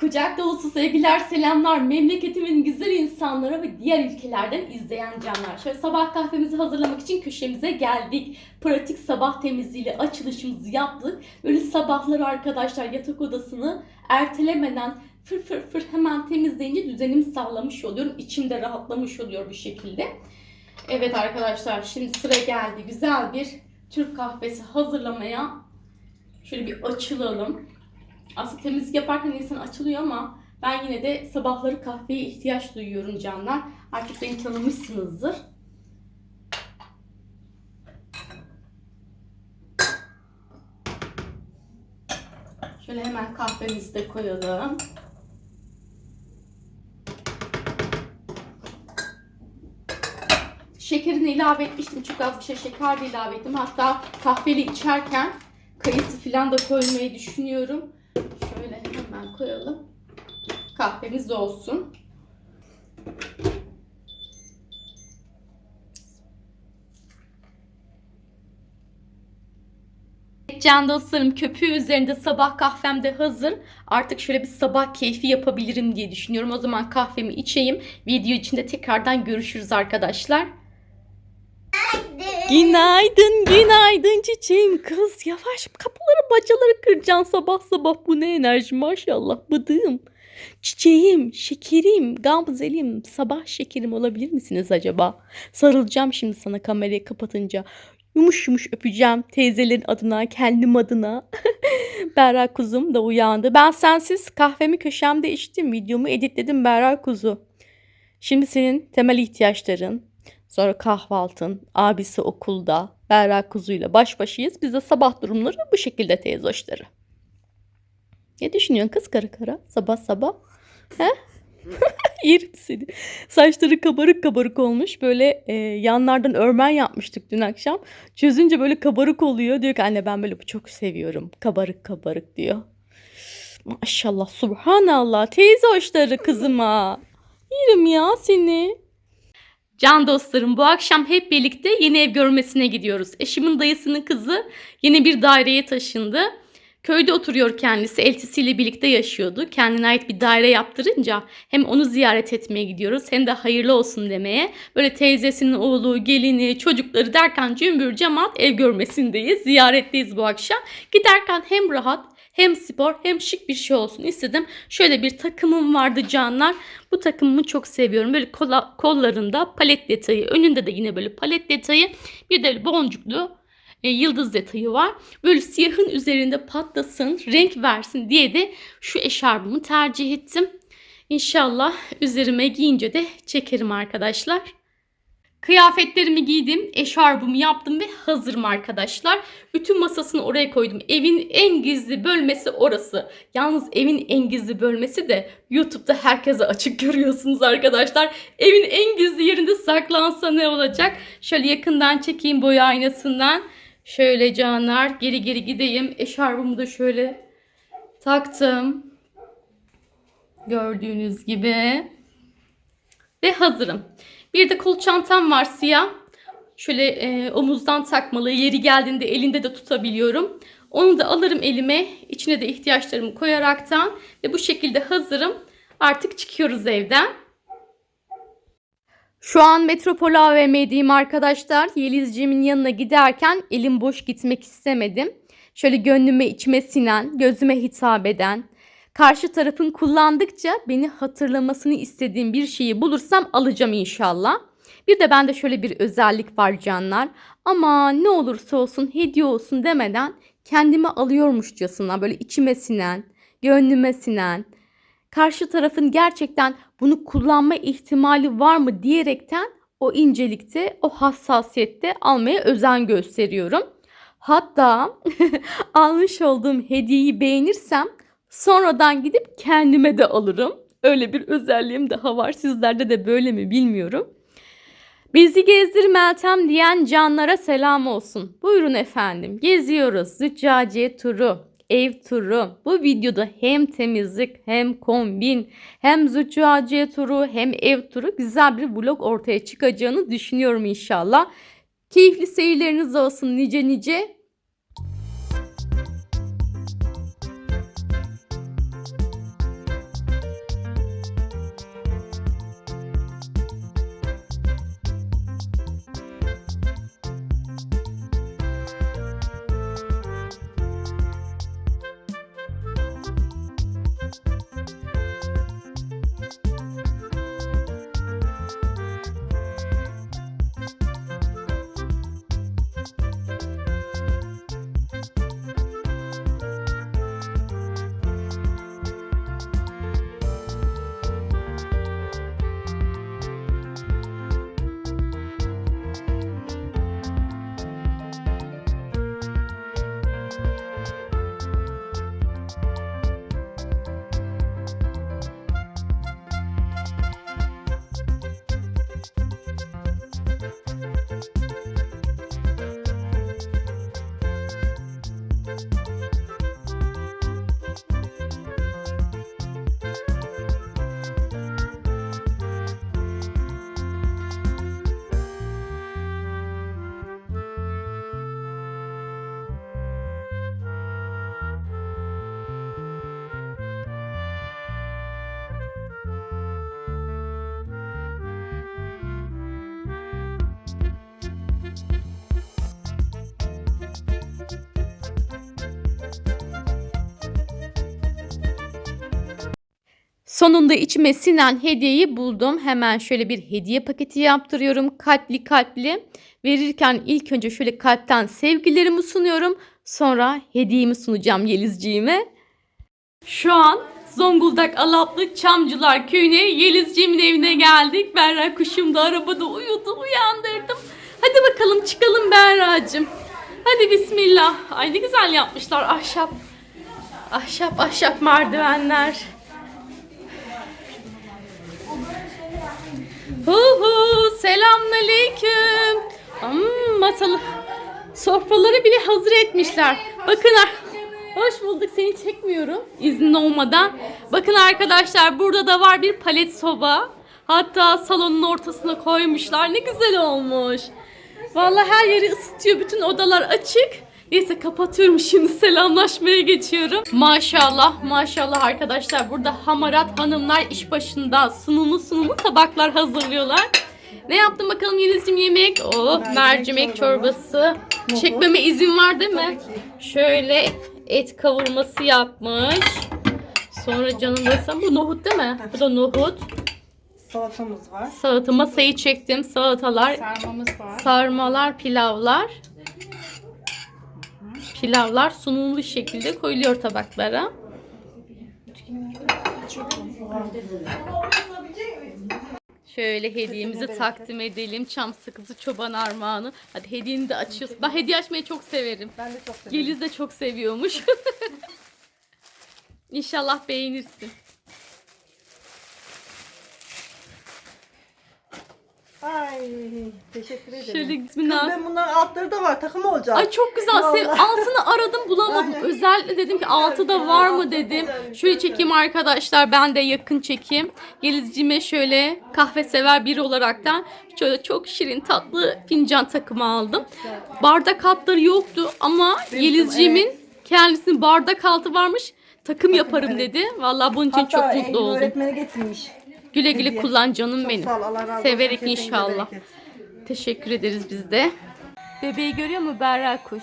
Kucak dolusu sevgiler, selamlar memleketimin güzel insanlara ve diğer ülkelerden izleyen canlar. Şöyle sabah kahvemizi hazırlamak için köşemize geldik. Pratik sabah temizliğiyle açılışımızı yaptık. Böyle sabahları arkadaşlar yatak odasını ertelemeden fır fır fır hemen temizleyince düzenimi sağlamış oluyorum. İçimde rahatlamış oluyor bu şekilde. Evet arkadaşlar şimdi sıra geldi. Güzel bir Türk kahvesi hazırlamaya. Şöyle bir açılalım. Aslında temizlik yaparken insan açılıyor ama ben yine de sabahları kahveye ihtiyaç duyuyorum canlar. Artık beni tanımışsınızdır. Şöyle hemen kahvemizi de koyalım. Şekerini ilave etmiştim. Çok az bir şey şeker de ilave ettim. Hatta kahveli içerken kayısı falan da koymayı düşünüyorum. Koyalım. Kahvemiz olsun. Can dostlarım köpüğü üzerinde sabah kahvem de hazır. Artık şöyle bir sabah keyfi yapabilirim diye düşünüyorum. O zaman kahvemi içeyim. Video içinde tekrardan görüşürüz arkadaşlar. Günaydın, günaydın çiçeğim. Kız yavaş kapıları bacaları kıracaksın sabah sabah. Bu ne enerji maşallah bıdığım. Çiçeğim, şekerim, gamzelim, sabah şekerim olabilir misiniz acaba? Sarılacağım şimdi sana kamerayı kapatınca. Yumuş yumuş öpeceğim teyzelerin adına, kendim adına. Berra kuzum da uyandı. Ben sensiz kahvemi köşemde içtim. Videomu editledim Berra kuzu. Şimdi senin temel ihtiyaçların, sonra kahvaltın, abisi okulda, Berra kuzuyla baş başayız. Biz de sabah durumları bu şekilde teyze hoşları. Ne düşünüyorsun kız kara kara sabah sabah? He? Yerim seni. Saçları kabarık kabarık olmuş. Böyle e, yanlardan örmen yapmıştık dün akşam. Çözünce böyle kabarık oluyor. Diyor ki anne ben böyle çok seviyorum. Kabarık kabarık diyor. Maşallah subhanallah. Teyze hoşları kızıma. Yerim ya seni. Can dostlarım bu akşam hep birlikte yeni ev görmesine gidiyoruz. Eşimin dayısının kızı yeni bir daireye taşındı. Köyde oturuyor kendisi. Eltisiyle birlikte yaşıyordu. Kendine ait bir daire yaptırınca hem onu ziyaret etmeye gidiyoruz hem de hayırlı olsun demeye. Böyle teyzesinin oğlu, gelini, çocukları derken cümbür cemaat ev görmesindeyiz. Ziyaretteyiz bu akşam. Giderken hem rahat hem spor hem şık bir şey olsun istedim. Şöyle bir takımım vardı canlar. Bu takımımı çok seviyorum. Böyle kola, kollarında palet detayı, önünde de yine böyle palet detayı, bir de boncuklu e, yıldız detayı var. Böyle siyahın üzerinde patlasın, renk versin diye de şu eşarbımı tercih ettim. İnşallah üzerime giyince de çekerim arkadaşlar. Kıyafetlerimi giydim, eşarbımı yaptım ve hazırım arkadaşlar. Ütü masasını oraya koydum. Evin en gizli bölmesi orası. Yalnız evin en gizli bölmesi de YouTube'da herkese açık görüyorsunuz arkadaşlar. Evin en gizli yerinde saklansa ne olacak? Şöyle yakından çekeyim boya aynasından. Şöyle canlar geri geri gideyim. Eşarbımı da şöyle taktım. Gördüğünüz gibi. Ve hazırım. Bir de kol çantam var siyah. Şöyle e, omuzdan takmalı. Yeri geldiğinde elinde de tutabiliyorum. Onu da alırım elime. İçine de ihtiyaçlarımı koyaraktan. Ve bu şekilde hazırım. Artık çıkıyoruz evden. Şu an Metropol AVM'deyim arkadaşlar. Yelizciğimin yanına giderken elim boş gitmek istemedim. Şöyle gönlüme içime sinen, gözüme hitap eden, karşı tarafın kullandıkça beni hatırlamasını istediğim bir şeyi bulursam alacağım inşallah. Bir de bende şöyle bir özellik var canlar. Ama ne olursa olsun hediye olsun demeden kendime alıyormuşçasına böyle içime sinen, gönlüme sinen, karşı tarafın gerçekten bunu kullanma ihtimali var mı diyerekten o incelikte, o hassasiyette almaya özen gösteriyorum. Hatta almış olduğum hediyeyi beğenirsem sonradan gidip kendime de alırım. Öyle bir özelliğim daha var. Sizlerde de böyle mi bilmiyorum. Bizi gezdir Meltem diyen canlara selam olsun. Buyurun efendim. Geziyoruz. Züccaciye turu ev turu. Bu videoda hem temizlik hem kombin hem züccaciye turu hem ev turu güzel bir vlog ortaya çıkacağını düşünüyorum inşallah. Keyifli seyirleriniz olsun nice nice. Sonunda içime sinen hediyeyi buldum. Hemen şöyle bir hediye paketi yaptırıyorum. Kalpli kalpli. Verirken ilk önce şöyle kalpten sevgilerimi sunuyorum. Sonra hediyemi sunacağım Yelizciğime. Şu an Zonguldak Alaplı Çamcılar Köyü'ne Yelizciğimin evine geldik. Berra kuşum da arabada uyudu. Uyandırdım. Hadi bakalım çıkalım Berra'cığım. Hadi bismillah. Ay ne güzel yapmışlar ahşap. Ahşap ahşap merdivenler. Hu hu selamünaleyküm. Hmm, masalı sofraları bile hazır etmişler. Bakın Hoş bulduk. Seni çekmiyorum izin olmadan. Bakın arkadaşlar burada da var bir palet soba. Hatta salonun ortasına koymuşlar. Ne güzel olmuş. Vallahi her yeri ısıtıyor. Bütün odalar açık. Neyse kapatıyorum şimdi selamlaşmaya geçiyorum. Maşallah maşallah arkadaşlar burada hamarat hanımlar iş başında sunumlu sunumlu tabaklar hazırlıyorlar. Ne yaptın bakalım Yeliz'cim yemek? Oh mercimek çorbası. Çekmeme izin var değil mi? Şöyle et kavurması yapmış. Sonra canım desem bu nohut değil mi? Bu da nohut. Salatamız var. Salata masayı çektim. Salatalar, Sarmamız var. sarmalar, pilavlar. Pilavlar sunumlu şekilde koyuluyor tabaklara. Şöyle hediyemizi takdim edelim. Çam sakızı çoban armağanı. Hadi hediyeni de açıyorsun. Ben hediye açmayı çok severim. Ben de çok severim. Yeliz de çok seviyormuş. İnşallah beğenirsin. Ay teşekkür ederim. Şöyle Kız bismillah. ben bunların altları da var takım olacak. Ay çok güzel. Vallahi. altını aradım bulamadım. Aynen. Özellikle dedim ki altı da var mı dedim. Şöyle çekeyim arkadaşlar. Ben de yakın çekeyim. Gelizcime şöyle kahve sever biri olaraktan şöyle çok şirin tatlı fincan takımı aldım. Bardak altları yoktu ama Yelizciğimin kendisinin bardak altı varmış. Takım yaparım dedi. Vallahi bunun için Hatta çok mutlu oldum. öğretmeni getirmiş. Güle güle hediye. kullan canım Çok benim. sağ ol, Allah razı olsun. Severek Kesinize inşallah. bereket. Teşekkür ederiz biz de. Bebeği görüyor mu Berra kuş?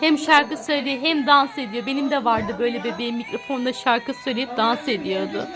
Hem şarkı söylüyor hem dans ediyor. Benim de vardı böyle bebeğim mikrofonda şarkı söyleyip dans ediyordu.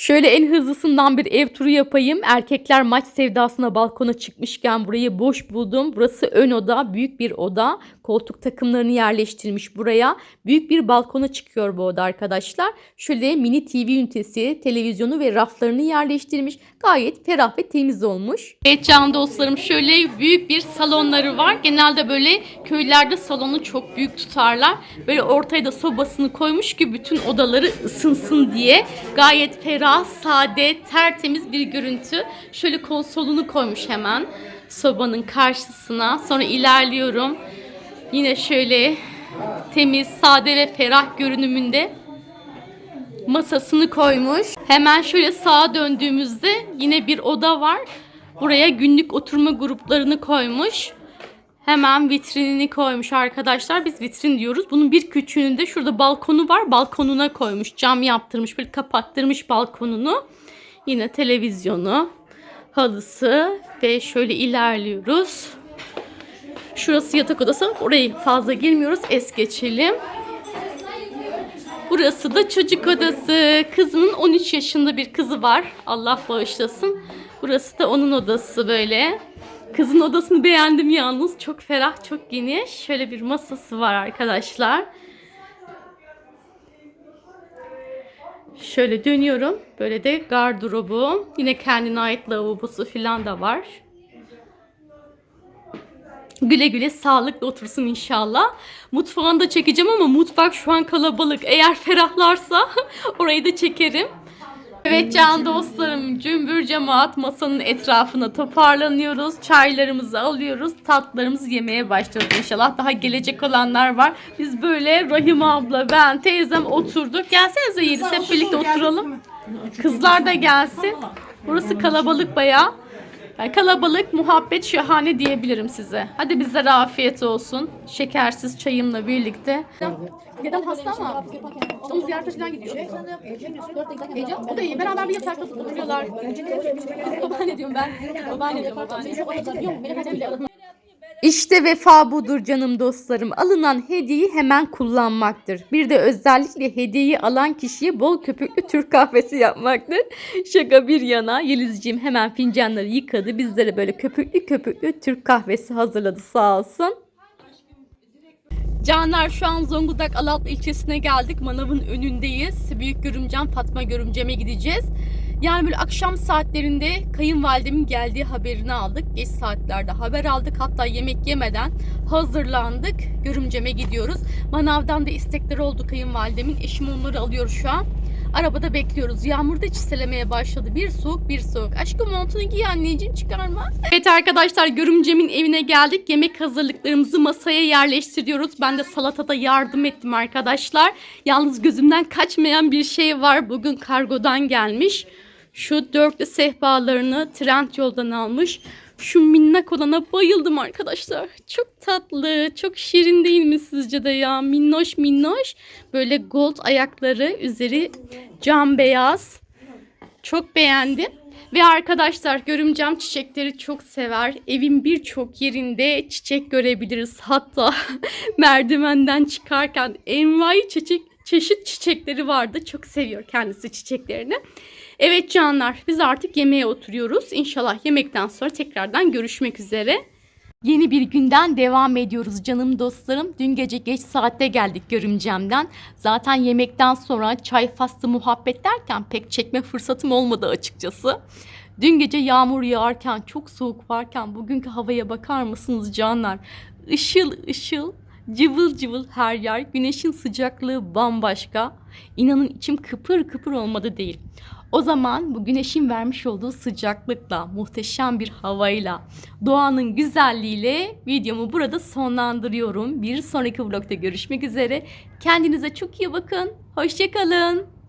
Şöyle en hızlısından bir ev turu yapayım. Erkekler maç sevdasına balkona çıkmışken burayı boş buldum. Burası ön oda, büyük bir oda. Koltuk takımlarını yerleştirmiş buraya. Büyük bir balkona çıkıyor bu oda arkadaşlar. Şöyle mini TV ünitesi, televizyonu ve raflarını yerleştirmiş. Gayet ferah ve temiz olmuş. Evet can dostlarım şöyle büyük bir salonları var. Genelde böyle köylerde salonu çok büyük tutarlar. Böyle ortaya da sobasını koymuş ki bütün odaları ısınsın diye. Gayet ferah, sade, tertemiz bir görüntü. Şöyle konsolunu koymuş hemen sobanın karşısına. Sonra ilerliyorum. Yine şöyle temiz, sade ve ferah görünümünde masasını koymuş. Hemen şöyle sağa döndüğümüzde yine bir oda var. Buraya günlük oturma gruplarını koymuş. Hemen vitrinini koymuş arkadaşlar. Biz vitrin diyoruz. Bunun bir küçüğünün de şurada balkonu var. Balkonuna koymuş. Cam yaptırmış. Böyle kapattırmış balkonunu. Yine televizyonu, halısı ve şöyle ilerliyoruz. Şurası yatak odası. Orayı fazla girmiyoruz. Es geçelim. Burası da çocuk odası. Kızının 13 yaşında bir kızı var. Allah bağışlasın. Burası da onun odası böyle. Kızın odasını beğendim yalnız. Çok ferah, çok geniş. Şöyle bir masası var arkadaşlar. Şöyle dönüyorum. Böyle de gardırobu. Yine kendine ait lavabosu falan da var. Güle güle sağlıklı otursun inşallah. Mutfağını da çekeceğim ama mutfak şu an kalabalık. Eğer ferahlarsa orayı da çekerim. Evet can dostlarım cümbür cemaat masanın etrafına toparlanıyoruz. Çaylarımızı alıyoruz. Tatlarımızı yemeye başlıyoruz inşallah. Daha gelecek olanlar var. Biz böyle Rahim abla, ben, teyzem oturduk. Gelsenize Yeliz hep birlikte oturalım. Kızlar da gelsin. Burası kalabalık bayağı. Kalabalık, muhabbet şahane diyebilirim size. Hadi bizlere afiyet olsun. Şekersiz çayımla birlikte. Dedem hasta ama onu ziyarete falan gidiyor. Heyecan. O da iyi. Beraber bir yatakta oturuyorlar. Kız babaanne diyorum ben. Babaanne diyorum babaanne. Yok benim bile İşte vefa budur canım dostlarım. Alınan hediyeyi hemen kullanmaktır. Bir de özellikle hediyeyi alan kişiye bol köpüklü Türk kahvesi yapmaktır. Şaka bir yana Yelizciğim hemen fincanları yıkadı. Bizlere böyle köpüklü köpüklü Türk kahvesi hazırladı sağ olsun. Canlar şu an Zonguldak Alatlı ilçesine geldik. Manavın önündeyiz. Büyük görümcem Fatma görümceme gideceğiz. Yani böyle akşam saatlerinde kayınvalidemin geldiği haberini aldık. Geç saatlerde haber aldık. Hatta yemek yemeden hazırlandık. Görümceme gidiyoruz. Manavdan da istekler oldu kayınvalidemin. Eşim onları alıyor şu an. Arabada bekliyoruz. Yağmur da çiselemeye başladı. Bir soğuk bir soğuk. Aşkım montunu giy anneciğim çıkarma. Evet arkadaşlar görümcemin evine geldik. Yemek hazırlıklarımızı masaya yerleştiriyoruz. Ben de salatada yardım ettim arkadaşlar. Yalnız gözümden kaçmayan bir şey var. Bugün kargodan gelmiş. Şu dörtlü sehpalarını trend yoldan almış. Şu minnak olana bayıldım arkadaşlar. Çok tatlı, çok şirin değil mi sizce de ya? Minnoş minnoş. Böyle gold ayakları, üzeri cam beyaz. Çok beğendim. Ve arkadaşlar görümcem çiçekleri çok sever. Evin birçok yerinde çiçek görebiliriz. Hatta merdivenden çıkarken envai çiçek çeşit çiçekleri vardı. Çok seviyor kendisi çiçeklerini. Evet canlar biz artık yemeğe oturuyoruz. İnşallah yemekten sonra tekrardan görüşmek üzere. Yeni bir günden devam ediyoruz canım dostlarım. Dün gece geç saatte geldik görümcemden. Zaten yemekten sonra çay faslı muhabbet derken pek çekme fırsatım olmadı açıkçası. Dün gece yağmur yağarken çok soğuk varken bugünkü havaya bakar mısınız canlar? Işıl ışıl cıvıl cıvıl her yer güneşin sıcaklığı bambaşka. İnanın içim kıpır kıpır olmadı değil. O zaman bu güneşin vermiş olduğu sıcaklıkla, muhteşem bir havayla, doğanın güzelliğiyle videomu burada sonlandırıyorum. Bir sonraki vlogda görüşmek üzere. Kendinize çok iyi bakın. Hoşçakalın.